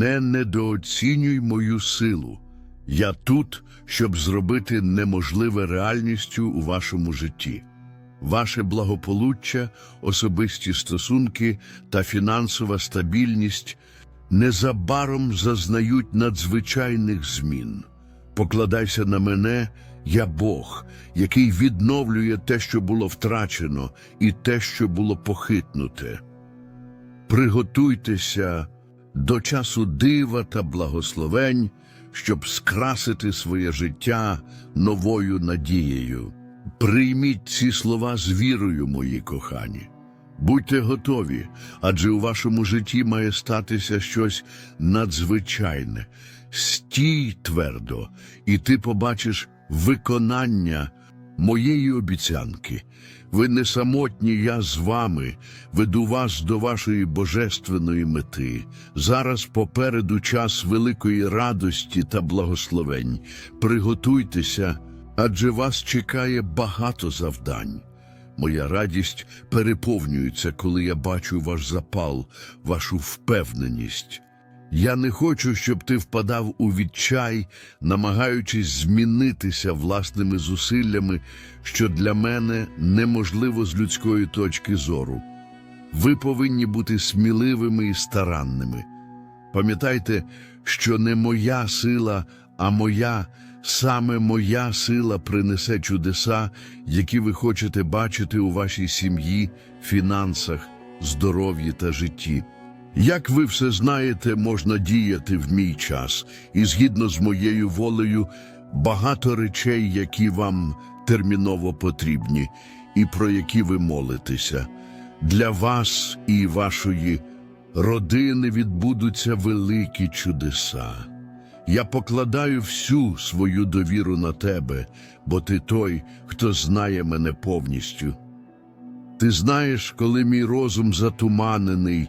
Не недооцінюй мою силу. Я тут, щоб зробити неможливе реальністю у вашому житті. Ваше благополуччя, особисті стосунки та фінансова стабільність незабаром зазнають надзвичайних змін. Покладайся на мене, я Бог, який відновлює те, що було втрачено, і те, що було похитнуте. Приготуйтеся до часу дива та благословень, щоб скрасити своє життя новою надією. Прийміть ці слова з вірою, мої кохані. Будьте готові, адже у вашому житті має статися щось надзвичайне. Стій твердо, і ти побачиш виконання моєї обіцянки. Ви не самотні, я з вами, веду вас до вашої божественної мети. Зараз попереду час великої радості та благословень. Приготуйтеся, адже вас чекає багато завдань. Моя радість переповнюється, коли я бачу ваш запал, вашу впевненість. Я не хочу, щоб ти впадав у відчай, намагаючись змінитися власними зусиллями, що для мене неможливо з людської точки зору. Ви повинні бути сміливими і старанними. Пам'ятайте, що не моя сила, а моя, саме моя сила принесе чудеса, які ви хочете бачити у вашій сім'ї, фінансах, здоров'ї та житті. Як ви все знаєте, можна діяти в мій час, і згідно з моєю волею, багато речей, які вам терміново потрібні, і про які ви молитеся. Для вас і вашої родини відбудуться великі чудеса. Я покладаю всю свою довіру на тебе, бо ти той, хто знає мене повністю. Ти знаєш, коли мій розум затуманений,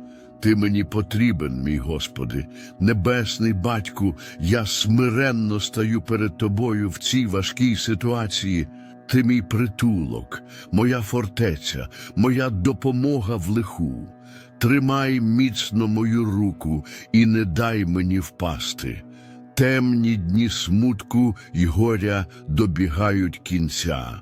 Ти мені потрібен, мій Господи, небесний батьку, я смиренно стаю перед тобою в цій важкій ситуації. Ти мій притулок, моя фортеця, моя допомога в лиху. Тримай міцно мою руку і не дай мені впасти. Темні дні смутку й горя добігають кінця.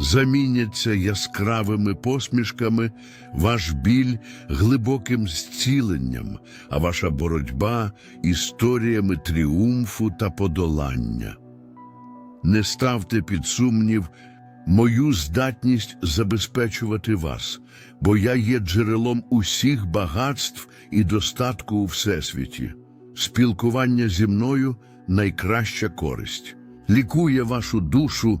заміняться яскравими посмішками, ваш біль глибоким зціленням, а ваша боротьба історіями тріумфу та подолання. Не ставте під сумнів мою здатність забезпечувати вас, бо я є джерелом усіх багатств і достатку у всесвіті. Спілкування зі мною найкраща користь, лікує вашу душу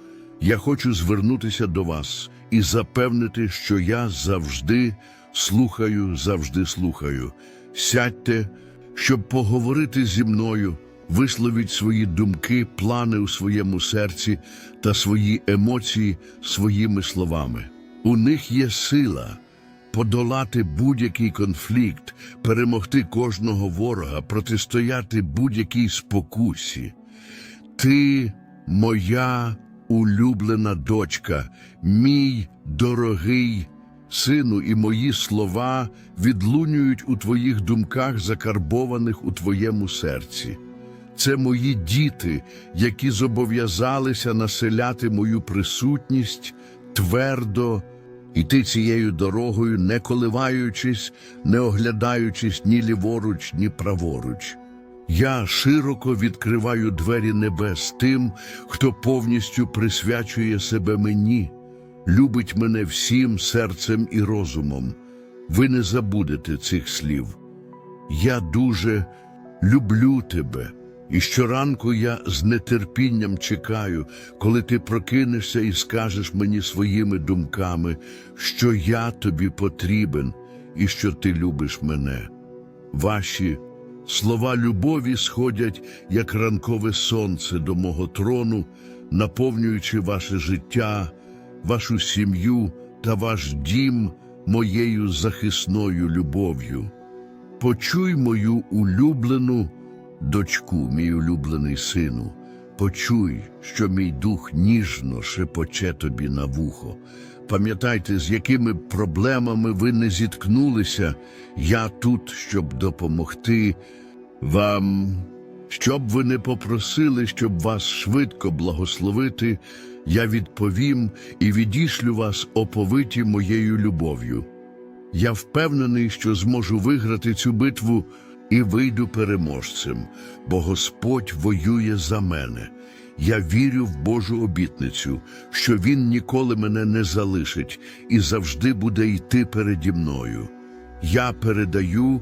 Я хочу звернутися до вас і запевнити, що я завжди слухаю, завжди слухаю. Сядьте, щоб поговорити зі мною, висловіть свої думки, плани у своєму серці та свої емоції своїми словами. У них є сила, подолати будь-який конфлікт, перемогти кожного ворога, протистояти будь-якій спокусі. Ти моя улюблена дочка, мій дорогий сину, і мої слова відлунюють у твоїх думках, закарбованих у твоєму серці. Це мої діти, які зобов'язалися населяти мою присутність твердо іти цією дорогою, не коливаючись, не оглядаючись ні ліворуч, ні праворуч. Я широко відкриваю двері небес тим, хто повністю присвячує себе мені, любить мене всім серцем і розумом. Ви не забудете цих слів. Я дуже люблю тебе, і щоранку я з нетерпінням чекаю, коли ти прокинешся і скажеш мені своїми думками, що я тобі потрібен і що ти любиш мене. Ваші слова любові сходять, як ранкове сонце до мого трону, наповнюючи ваше життя, вашу сім'ю та ваш дім моєю захисною любов'ю. Почуй мою улюблену дочку, мій улюблений сину. Почуй, що мій дух ніжно шепоче тобі на вухо. Пам'ятайте, з якими проблемами ви не зіткнулися, я тут, щоб допомогти вам. Щоб ви не попросили, щоб вас швидко благословити, я відповім і відішлю вас оповиті моєю любов'ю. Я впевнений, що зможу виграти цю битву і вийду переможцем, бо Господь воює за мене. Я вірю в Божу обітницю, що Він ніколи мене не залишить і завжди буде йти переді мною. Я передаю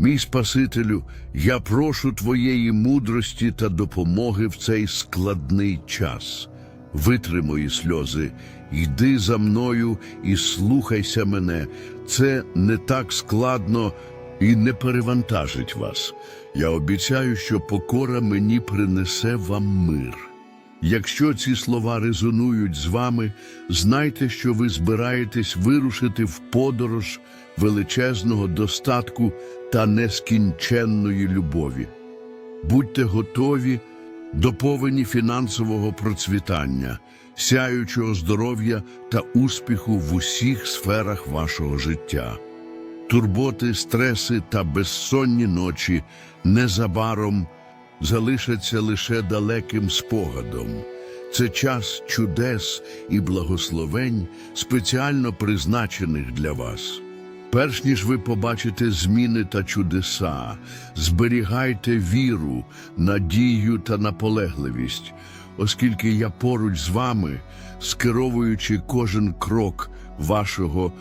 мій Спасителю, я прошу Твоєї мудрості та допомоги в цей складний час. Витри мої сльози, йди за мною і слухайся мене. Це не так складно і не перевантажить вас. Я обіцяю, що покора мені принесе вам мир. Якщо ці слова резонують з вами, знайте, що ви збираєтесь вирушити в подорож величезного достатку та нескінченної любові. Будьте готові до повені фінансового процвітання, сяючого здоров'я та успіху в усіх сферах вашого життя. Турботи, стреси та безсонні ночі незабаром залишаться лише далеким спогадом. Це час чудес і благословень, спеціально призначених для вас. Перш ніж ви побачите зміни та чудеса, зберігайте віру, надію та наполегливість, оскільки я поруч з вами, скеровуючи кожен крок вашого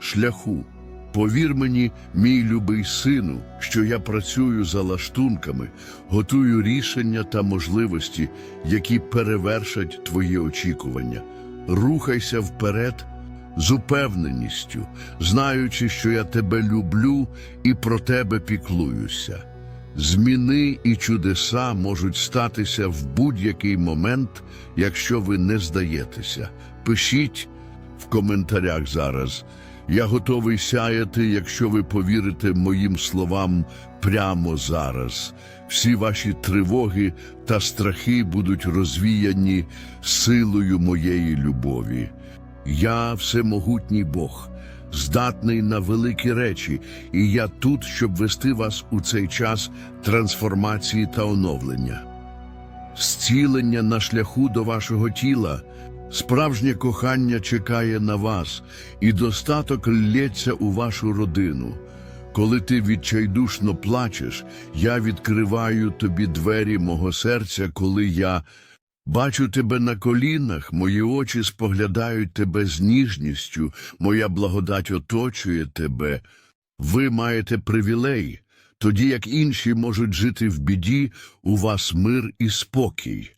шляху. Повір мені, мій любий сину, що я працюю за лаштунками, готую рішення та можливості, які перевершать твої очікування. Рухайся вперед з упевненістю, знаючи, що я тебе люблю і про тебе піклуюся. Зміни і чудеса можуть статися в будь-який момент, якщо ви не здаєтеся. Пишіть в коментарях зараз. Я готовий сяяти, якщо ви повірите моїм словам прямо зараз. Всі ваші тривоги та страхи будуть розвіяні силою моєї любові. Я всемогутній Бог, здатний на великі речі, і я тут, щоб вести вас у цей час трансформації та оновлення. Зцілення на шляху до вашого тіла, справжнє кохання чекає на вас, і достаток лється у вашу родину. Коли ти відчайдушно плачеш, я відкриваю тобі двері мого серця, коли я бачу тебе на колінах, мої очі споглядають тебе з ніжністю, моя благодать оточує тебе. Ви маєте привілей, тоді як інші можуть жити в біді, у вас мир і спокій.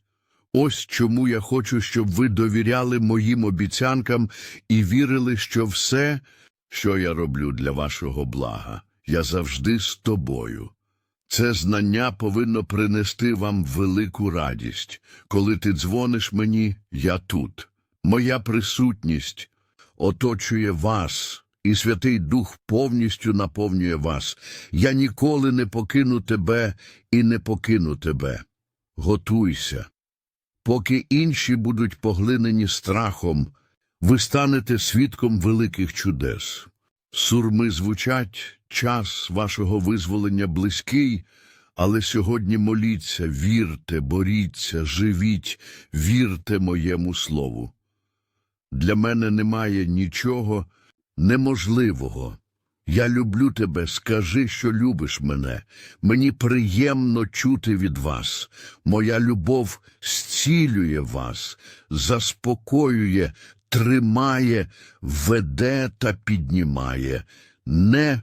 Ось чому я хочу, щоб ви довіряли моїм обіцянкам і вірили, що все, що я роблю для вашого блага, я завжди з тобою. Це знання повинно принести вам велику радість. Коли ти дзвониш мені, я тут. Моя присутність оточує вас, і Святий Дух повністю наповнює вас. Я ніколи не покину тебе і не покину тебе. Готуйся. Поки інші будуть поглинені страхом, ви станете свідком великих чудес. Сурми звучать, час вашого визволення близький, але сьогодні моліться, вірте, боріться, живіть, вірте моєму слову. Для мене немає нічого неможливого. Я люблю тебе, скажи, що любиш мене. Мені приємно чути від вас. Моя любов зцілює вас, заспокоює, тримає, веде та піднімає. Не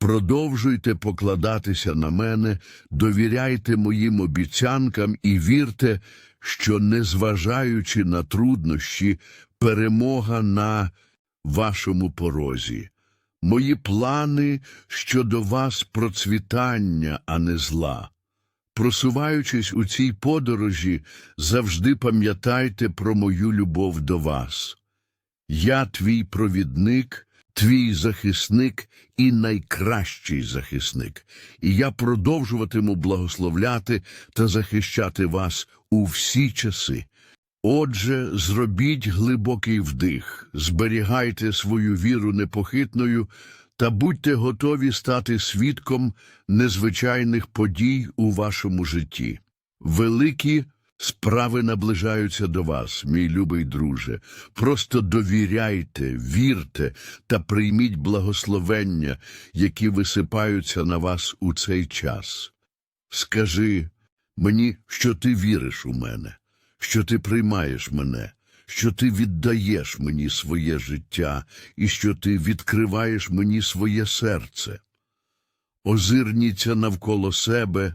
Продовжуйте покладатися на мене, довіряйте моїм обіцянкам і вірте, що, незважаючи на труднощі, перемога на вашому порозі. Мої плани щодо вас процвітання, а не зла. Просуваючись у цій подорожі, завжди пам'ятайте про мою любов до вас. Я твій провідник, твій захисник і найкращий захисник, і я продовжуватиму благословляти та захищати вас у всі часи. Отже, зробіть глибокий вдих, зберігайте свою віру непохитною та будьте готові стати свідком незвичайних подій у вашому житті. Великі справи наближаються до вас, мій любий друже. Просто довіряйте, вірте та прийміть благословення, які висипаються на вас у цей час. Скажи мені, що ти віриш у мене, що ти приймаєш мене, що ти віддаєш мені своє життя і що ти відкриваєш мені своє серце. Озирніться навколо себе,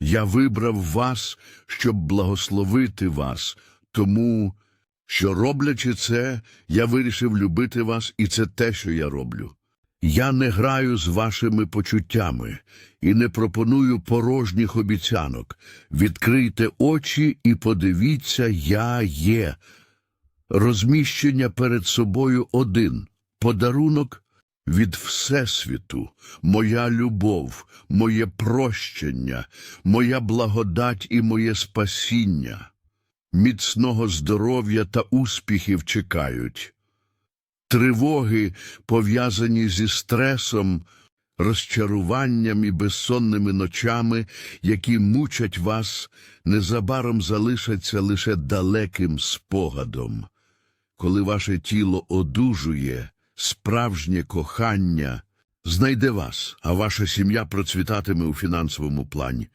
Я вибрав вас, щоб благословити вас, тому що, роблячи це, я вирішив любити вас, і це те, що я роблю. Я не граю з вашими почуттями і не пропоную порожніх обіцянок. Відкрийте очі і подивіться, я є. Розміщення перед собою один подарунок від Всесвіту, моя любов, моє прощення, моя благодать і моє спасіння. Міцного здоров'я та успіхів чекають. Тривоги, пов'язані зі стресом, розчаруванням і безсонними ночами, які мучать вас, незабаром залишаться лише далеким спогадом. Коли ваше тіло одужує, справжнє кохання знайде вас, а ваша сім'я процвітатиме у фінансовому плані.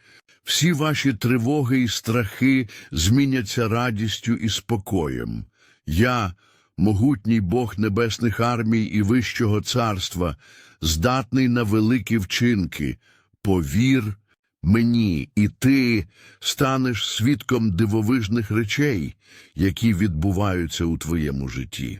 Всі ваші тривоги і страхи зміняться радістю і спокоєм. Я, могутній Бог небесних армій і Вищого царства, здатний на великі вчинки. Повір мені, і ти станеш свідком дивовижних речей, які відбуваються у твоєму житті.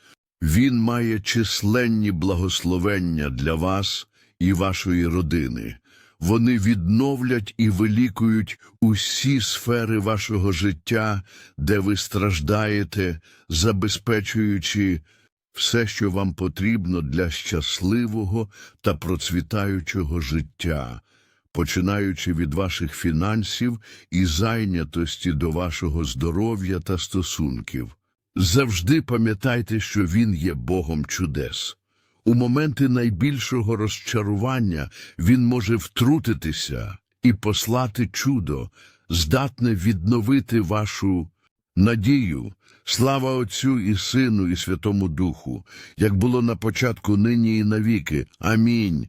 Він має численні благословення для вас і вашої родини. Вони відновлять і вилікують усі сфери вашого життя, де ви страждаєте, забезпечуючи все, що вам потрібно для щасливого та процвітаючого життя, починаючи від ваших фінансів і зайнятості до вашого здоров'я та стосунків. Завжди пам'ятайте, що Він є Богом чудес. У моменти найбільшого розчарування Він може втрутитися і послати чудо, здатне відновити вашу надію. Слава Отцю і Сину, і Святому Духу, як було на початку, нині і навіки. Амінь.